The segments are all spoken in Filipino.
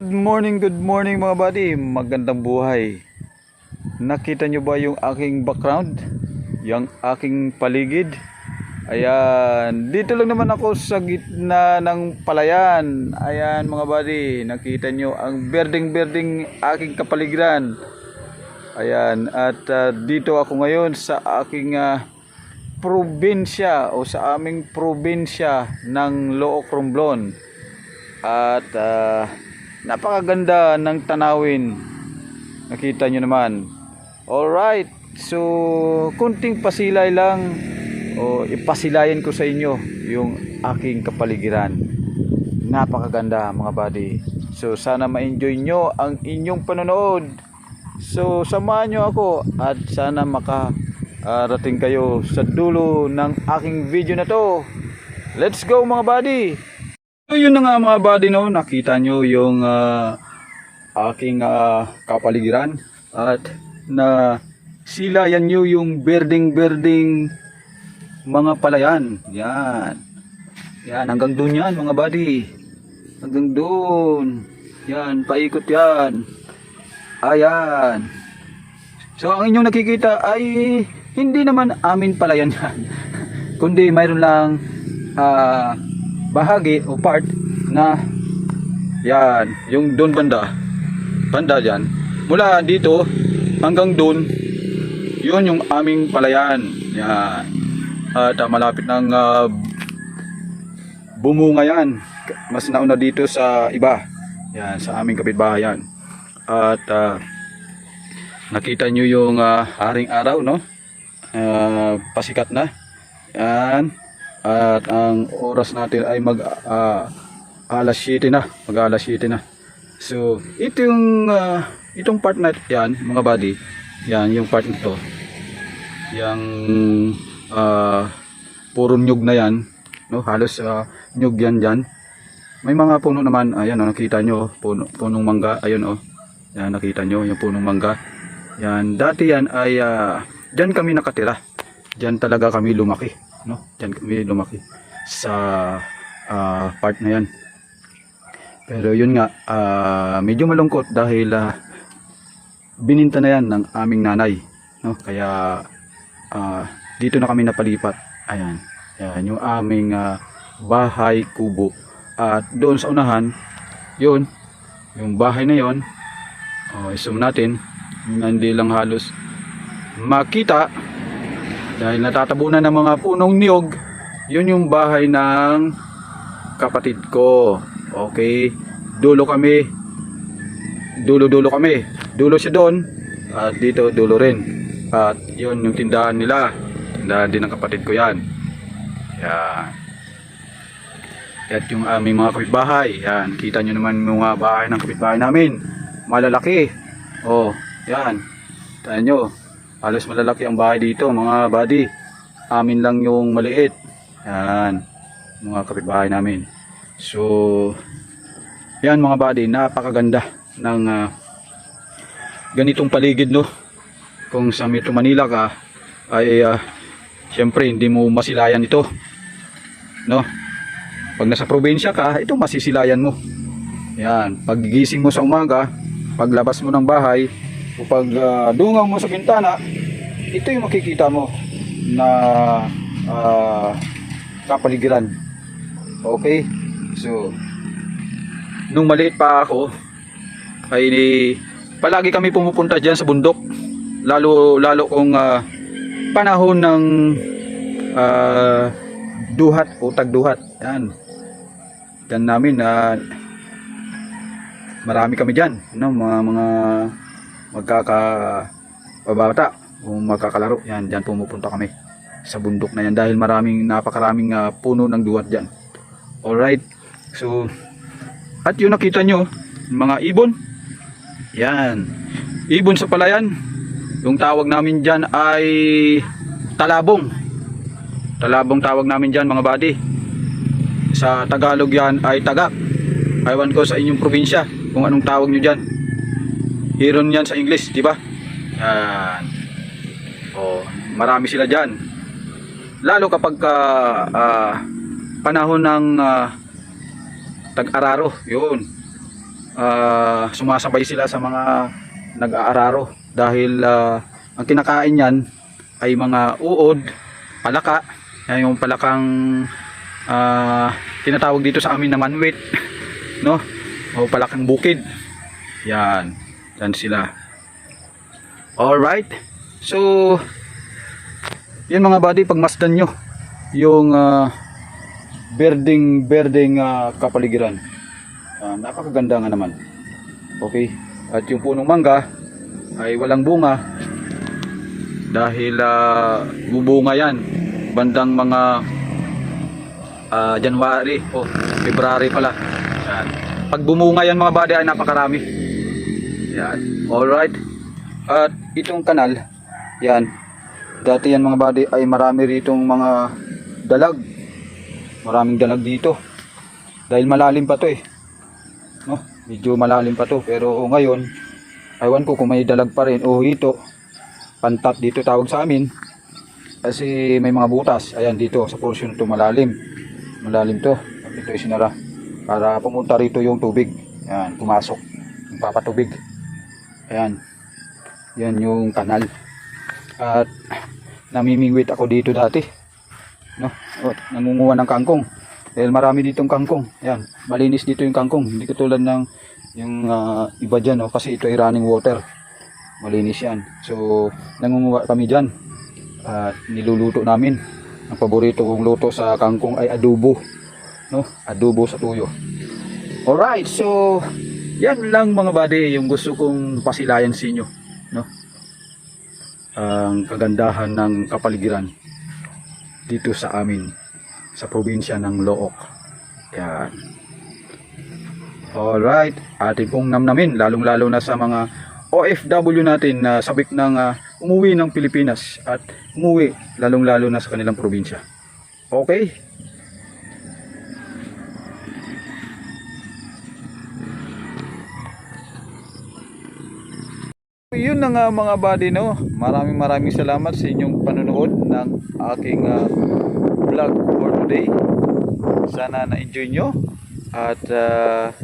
Good morning, good morning mga buddy. Magandang buhay. Nakita nyo ba yung aking background? Yung aking paligid? Ayan, dito lang naman ako sa gitna ng palayan. Ayan mga buddy, nakita nyo ang berding-berding aking kapaligiran. Ayan, at ah, dito ako ngayon sa aking ah, probinsya o sa aming probinsya ng Look. At ah, napakaganda ng tanawin. Nakita nyo naman. Alright, so kunting pasilay lang o ipasilayan ko sa inyo yung aking kapaligiran. Napakaganda mga buddy. So sana ma-enjoy nyo ang inyong panonood. So samahan nyo ako at sana makarating kayo sa dulo ng aking video na to. Let's go mga buddy! So yun na nga mga buddy no, nakita nyo yung ah, aking ah, kapaligiran at na silayan nyo yung berding-berding mga palayan. Yan. Yan, hanggang doon yan mga buddy. Hanggang doon. Yan, paikot yan. Ayan. So ang inyong nakikita ay hindi naman amin palayan yan. Kundi mayroon lang ah, bahagi o part na yan, yung doon banda. Banda dyan. Mula dito hanggang doon, yun yung aming palayan. Yan. At ah, malapit ng ah, bumunga yan. Mas nauna dito sa iba. Yan, sa aming kapitbahayan. At ah, nakita nyo yung ah, haring araw, no? Ah, pasikat na. Yan. At ang oras natin ay mag ah, alas 7 na. Mag alas 7 na. So, ito yung ah, itong part na yan, mga buddy. Yan, yung part nito. Yang ah, puro nyug na yan. No, halos ah, nyug yan dyan. May mga puno naman, ayan oh, nakita nyo, puno, punong mangga, ayun oh. Yan, nakita nyo, yung punong mangga. Yan, dati yan ay, ah, dyan kami nakatira. Dyan talaga kami lumaki, no? Dyan kami lumaki sa ah, part na yan. Pero yun nga, ah, medyo malungkot dahil ah, bininta na yan ng aming nanay, no? Kaya ah, dito na kami napalipat. Ayan. Ayan, yung aming ah, bahay kubo. At doon sa unahan, yun, yung bahay na yon, oh, isum natin, hindi lang halos makita dahil natatabunan ng mga punong niyog, yun yung bahay ng kapatid ko. Okay, dulo kami, dulo-dulo kami, dulo siya doon, at dito dulo rin. At yun yung tindahan nila, tindahan din ng kapatid ko yan. Yan. At yung aming mga kapitbahay, yan, kita nyo naman yung mga bahay ng kapitbahay namin. Malalaki. Oh, yan. Tayo nyo, halos malalaki ang bahay dito, mga buddy. Amin lang yung maliit. Yan, mga kapitbahay namin. So, yan mga buddy, napakaganda ng ah, ganitong paligid, no? Kung sa Metro Manila ka, ay ah, syempre hindi mo masilayan ito. No? Pag nasa probinsya ka, ito masisilayan mo. Yan, paggising mo sa umaga, paglabas mo ng bahay, o pag ah, dungaw mo sa bintana, ito yung makikita mo na ah, kapaligiran. Okay? So, nung maliit pa ako, ay ni- palagi kami pumupunta diyan sa bundok. Lalo lalo kung ah, panahon ng ah, duhat o tagduhat. Yan. Yan namin na marami kami diyan, no, mga mga magkaka pabata o magkakalaro. Yan, diyan pumupunta kami sa bundok na yan dahil maraming napakaraming ah, puno ng duhat diyan. Alright. So at yun nakita nyo, mga ibon. Yan. Ibon sa palayan. Yung tawag namin dyan ay talabong. Talabong tawag namin dyan mga buddy. Sa Tagalog yan ay tagak. Aywan ko sa inyong probinsya kung anong tawag nyo dyan. Hiron yan sa English, di ba? Yan. Oh, marami sila dyan. Lalo kapag ah, ah, panahon ng ah, tag-araro, yun. ah, sumasabay sila sa mga nag-aararo dahil ah, ang kinakain niyan ay mga uod, palaka, yan yung palakang ah, tinatawag dito sa amin na manwit, no? O palakang bukid. Yan, yan sila. Alright. So, yun mga buddy, pagmasdan nyo yung ah, berding berding ah, kapaligiran. Ah, napakaganda nga naman. Okay. At yung punong mangga ay walang bunga dahil ah, bubunga yan bandang mga ah, January o February pala. Yan. Pag bumunga yan mga buddy ay napakarami. Yan. Alright. At itong kanal, yan. Dati yan mga buddy ay marami ritong mga dalag. Maraming dalag dito. Dahil malalim pa to eh. No? Medyo malalim pa to. Pero ngayon, aywan ko kung may dalag pa rin o hito. Pantat dito tawag sa amin. Kasi may mga butas. Ayan dito sa portion to malalim. Malalim to. Ito ay sinara. Para pumunta rito yung tubig. Ayan, pumasok. Yung papatubig. Ayan. Yan yung kanal. At namimingwit ako dito dati. No? O, nangunguha ng kangkong. Dahil marami ditong kangkong. Yan, malinis dito yung kangkong. Hindi katulad ng yung ah, iba dyan, no? kasi ito ay running water. Malinis yan. So, nangunguha kami dyan. At niluluto namin. Ang paborito kong luto sa kangkong ay adobo. No? Adobo sa tuyo. Alright, so yan lang mga buddy yung gusto kong pasilayan sa inyo. No? Ang kagandahan ng kapaligiran dito sa amin sa probinsya ng Look. Yan. Alright, atin pong namnamin lalong-lalo na sa mga OFW natin na sabik ng ah, umuwi ng Pilipinas at umuwi lalong-lalo na sa kanilang probinsya. Okay? Yun na nga mga buddy no. Maraming maraming salamat sa inyong panonood ng aking ah, vlog for today. Sana na-enjoy nyo at ah,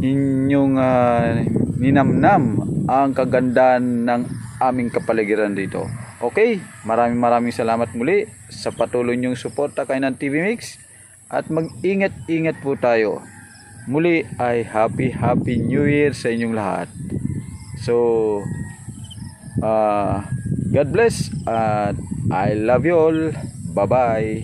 inyong ah, ninamnam ang kagandahan ng aming kapaligiran dito. Okay, maraming maraming salamat muli sa patuloy niyong suporta kay ng TV Mix at mag-ingat-ingat po tayo. Muli ay happy happy new year sa inyong lahat. So, uh, God bless at I love you all. Bye-bye.